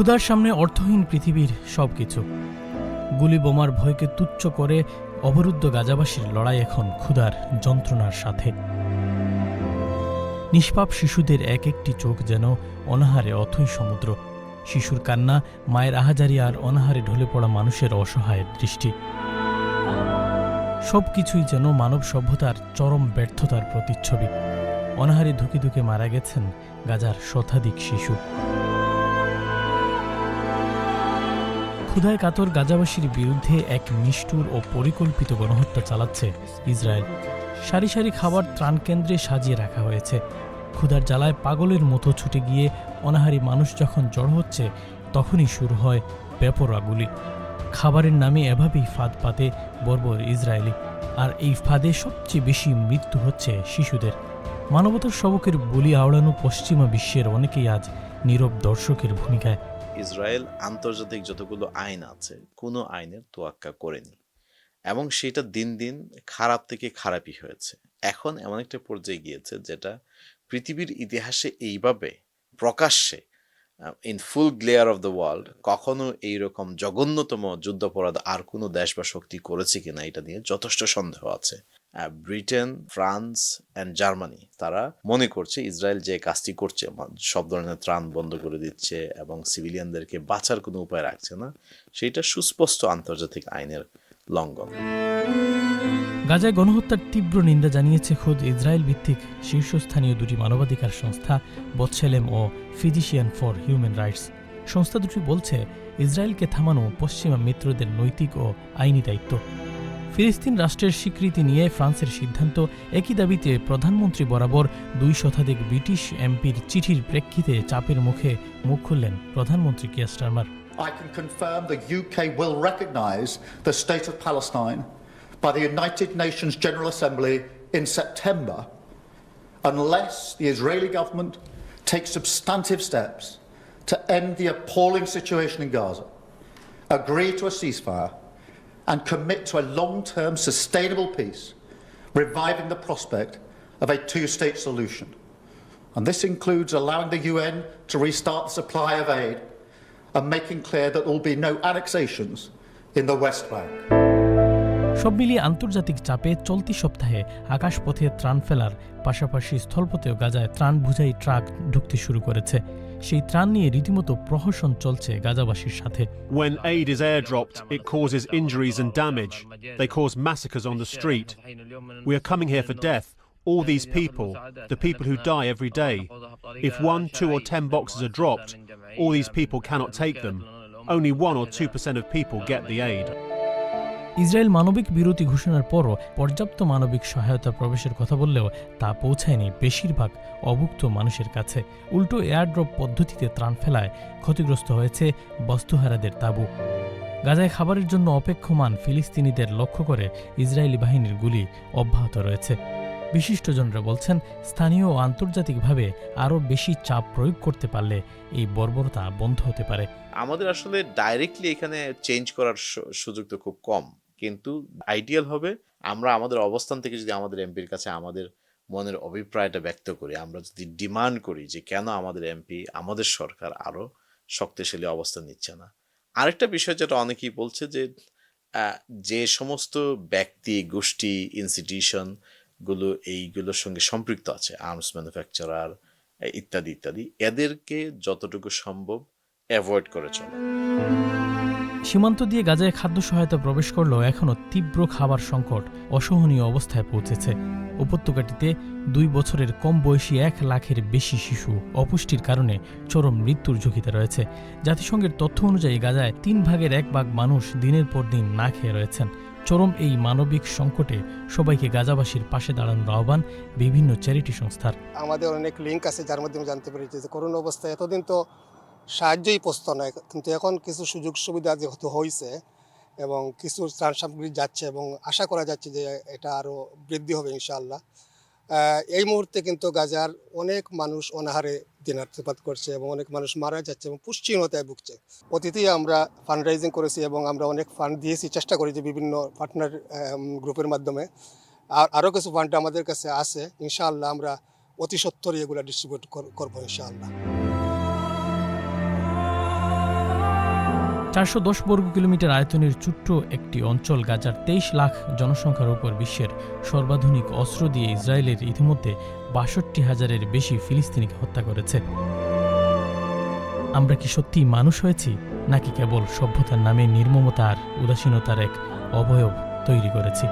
ক্ষুধার সামনে অর্থহীন পৃথিবীর সবকিছু। গুলি বোমার ভয়কে তুচ্ছ করে অবরুদ্ধ গাজাবাসীর লড়াই এখন ক্ষুধার যন্ত্রণার সাথে। নিষ্পাপ শিশুদের এক একটি চোখ যেন অনাহারে অথই সমুদ্র। শিশুর কান্না, মায়ের আহাজারি আর অনাহারে ঢলে পড়া মানুষের অসহায় দৃষ্টি। সবকিছুই যেন মানব সভ্যতার চরম ব্যর্থতার প্রতিচ্ছবি। অনাহারে ধুকে ধুকে মারা গেছেন গাজার শতাধিক শিশু। ক্ষুধায় কাতর গাজাবাসীর বিরুদ্ধে এক নিষ্ঠুর ও পরিকল্পিত গণহত্যা চালাচ্ছে ইসরায়েল। সারি সারি খাবার ত্রাণ কেন্দ্রে সাজিয়ে রাখা হয়েছে। ক্ষুধার জ্বালায় পাগলের মতো ছুটে গিয়ে অনাহারী মানুষ যখন জড়ো হচ্ছে, তখনই শুরু হয় বেপরোয়া গুলি। খাবারের নামে এভাবেই ফাঁদ পাতে বর্বর ইসরায়েলি। আর এই ফাঁদে সবচেয়ে বেশি মৃত্যু হচ্ছে শিশুদের। মানবতার সবকের বলি আওড়ানো পশ্চিমা বিশ্বের অনেকেই আজ নীরব দর্শকের ভূমিকায় ইসরায়েল আন্তর্জাতিক যতগুলো আইন আছে, কোনো আইনের তোয়াক্কা করেনি। এবং সেটা দিন দিন খারাপ থেকে খারাপই হয়েছে। এখন এমন একটা পর্যায়ে গিয়েছে যেটা পৃথিবীর ইতিহাসে এইভাবে প্রকাশ্যে in full glare of the world কখনো এইরকম জঘন্যতম যুদ্ধাপরাধ আর কোনো দেশ বা শক্তি করেছে কিনা এটা নিয়ে যথেষ্ট সন্দেহ আছে। ব্রিটেন, ফ্রান্স অ্যান্ড জার্মানি, তারা মনে করছে ইসরায়েল যে কাজটি করছে সব ধরনের ত্রাণ বন্ধ করে দিচ্ছে এবং সিভিলিয়ানদেরকে বাঁচার কোনো উপায় রাখছে না সেটা সুস্পষ্ট আন্তর্জাতিক আইনের লঙ্ঘন। গাজায় গণহত্যার তীব্র নিন্দা জানিয়েছে খোদ ইসরায়েল ভিত্তিক শীর্ষস্থানীয় দুটি মানবাধিকার সংস্থা, বৎসেলেম ও ফিজিশিয়ান ফর হিউম্যান রাইটস। সংস্থা দুটি বলছে, ইসরায়েলকে থামানো পশ্চিমা মিত্রদের নৈতিক ও আইনি দায়িত্ব। ফিলিস্তিন রাষ্ট্রের স্বীকৃতি নিয়ে ফ্রান্সের সিদ্ধান্ত একই দাবিতে প্রধানমন্ত্রী বরাবর দুই শতাধিক ব্রিটিশ এমপির চিঠির প্রেক্ষিতে চাপের মুখে মুখ খুললেন প্রধানমন্ত্রী Keir Starmer I can confirm the UK will recognise the State of Palestine by the United Nations General Assembly in September unless the Israeli government takes substantive steps to end the appalling situation in Gaza, agree to a ceasefire, and commit to a long term sustainable peace, reviving the prospect of a two state solution. And this includes allowing the UN to restart the supply of aid and making clear that there will be no annexations in the West Bank. সব মিলিয়ে আন্তর্জাতিক চাপে চলতি সপ্তাহে আকাশপথে ত্রাণ ফেলার পাশাপাশি স্থলপথেও গাজায় ত্রাণ বুঝাই ট্রাক ঢুকতে শুরু করেছে সেই ত্রাণ নিয়ে রীতিমতো প্রহসন চলছে গাজাবাসীর সাথে When aid is airdropped, it causes injuries and damage. They cause massacres on the street. We are coming here for death. All these people, the people who die every day. If one, two, or ten boxes are dropped, all these people cannot take them. Only one or two percent of people get the aid. Israel মানবিক বিরতি ঘোষণার পরও পর্যাপ্ত মানবিক সহায়তা প্রবেশের কথা বললেও তা পৌঁছায়নি বেশিরভাগ অভুক্ত মানুষের কাছে। উল্টো এয়ারড্রপ পদ্ধতিতে ত্রাণ ফেলায় ক্ষতিগ্রস্ত হয়েছে বস্তুহারাদের তাঁবু। গাজায় খাবারের জন্য অপেক্ষমান ফিলিস্তিনিদের লক্ষ্য করে ইসরায়েলি বাহিনীর গুলি অব্যাহত রয়েছে। বিশিষ্টজনরা বলছেন, স্থানীয় ও আন্তর্জাতিকভাবে আরও বেশি চাপ প্রয়োগ করতে পারলে এই বর্বরতা বন্ধ হতে পারে। আমাদের আসলে ডাইরেক্টলি এখানে চেঞ্জ করার সুযোগ তো খুব কম। কিন্তু আইডিয়াল হবে আমরা আমাদের অবস্থান থেকে যদি আমাদের এমপির কাছে আমাদের মনের অভিপ্রায়টা ব্যক্ত করি, আমরা যদি ডিমান্ড করি যে কেন আমাদের এমপি আমাদের সরকার আরও শক্তিশালী অবস্থান নিচ্ছে না। আরেকটা বিষয় যেটা অনেকেই বলছে যে যে সমস্ত ব্যক্তি, গোষ্ঠী ইনস্টিটিউশনগুলো এইগুলোর সঙ্গে সম্পৃক্ত আছে আর্মস ম্যানুফ্যাকচারার ইত্যাদি ইত্যাদি, এদেরকে যতটুকু সম্ভব অ্যাভয়েড করে চলে। সীমান্ত দিয়ে গাজায় খাদ্য সহায়তা প্রবেশ করলেও এখনও তীব্র খাবার সংকট অসহনীয় অবস্থায় পৌঁছেছে। উপত্যকাটিতে দুই বছরের কম বয়সী এক লাখের বেশি শিশু অপুষ্টির কারণে চরম মৃত্যুর ঝুঁকিতে রয়েছে। জাতিসংঘের তথ্য অনুযায়ী গাজায় তিন ভাগের এক ভাগ মানুষ দিনের পর দিন না খেয়ে রয়েছেন। চরম এই মানবিক সংকটে সবাইকে গাজাবাসীর পাশে দাঁড়ানোর আহ্বান বিভিন্ন চ্যারিটি সংস্থার। আমাদের অনেক লিঙ্ক আছে যার মাধ্যমে জানতে পেরেছি যে করোনা অবস্থায় এতদিন তো সাহায্যই পৌঁছত না কিন্তু এখন কিছু সুযোগ সুবিধা যেহেতু হয়েছে এবং কিছু ত্রাণ সামগ্রী যাচ্ছে এবং আশা করা যাচ্ছে যে এটা আরও বৃদ্ধি হবে ইনশাআল্লাহ। এই মুহূর্তে কিন্তু গাজার অনেক মানুষ অনাহারে দিনার্থপাত করছে এবং অনেক মানুষ মারা যাচ্ছে এবং পুষ্টিহীনতায় ভুগছে। অতীতেই আমরা ফান্ড রাইজিং করেছি এবং আমরা অনেক ফান্ড দিয়েছি, চেষ্টা করেছি বিভিন্ন পার্টনার গ্রুপের মাধ্যমে। আর আরও কিছু ফান্ড আমাদের কাছে আছে। ইনশাআল্লাহ আমরা অতি সত্তরই এগুলো ডিস্ট্রিবিউট করব ইনশাআল্লাহ। চারশো দশ বর্গ কিলোমিটার আয়তনের ছোট্ট একটি অঞ্চল গাজার তেইশ লাখ জনসংখ্যার উপর বিশ্বের সর্বাধুনিক অস্ত্র দিয়ে ইসরায়েলের ইতিমধ্যে বাষট্টি হাজারের বেশি ফিলিস্তিনিকে হত্যা করেছে। আমরা কি সত্যি মানুষ হয়েছি, নাকি কেবল সভ্যতার নামে নির্মমতার, উদাসীনতার এক অবয়ব তৈরি করেছি?